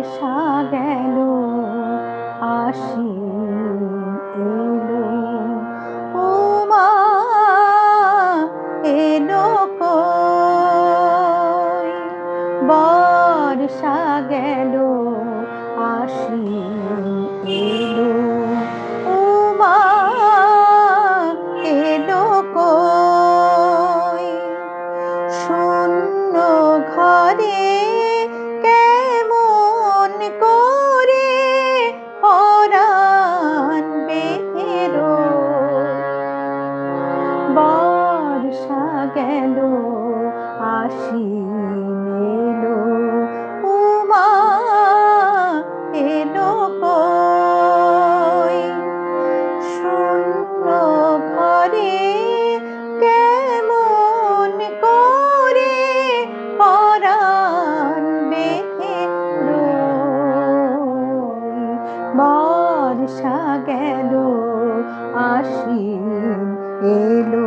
এসা গেল আসি এলো। বর্ষা গেল আসি এলো আসিন এলো উমা এলো কই? শূন্য ঘরে কেমন করে পরাণ বেঁধে বর্ষা গেল আসি এলো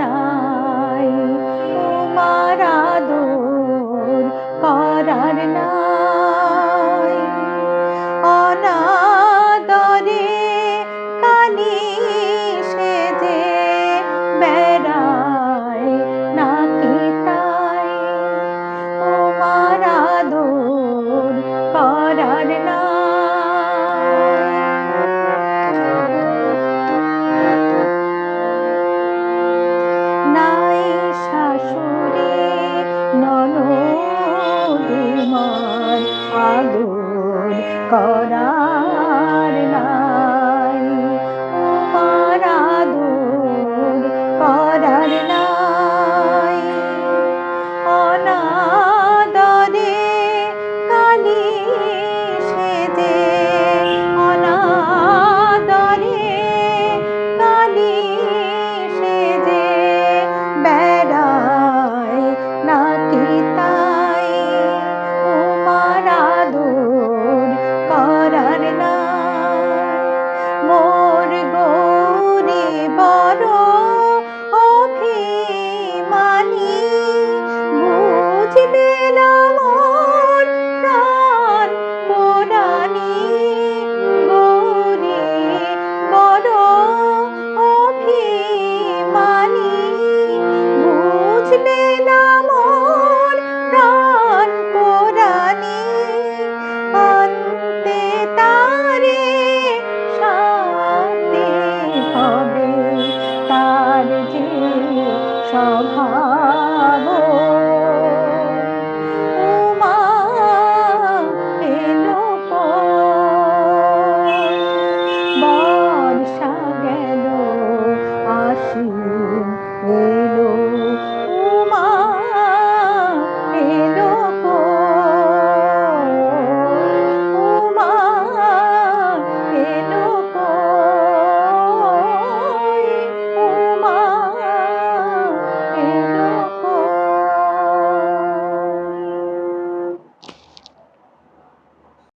നായി পাগল করা oh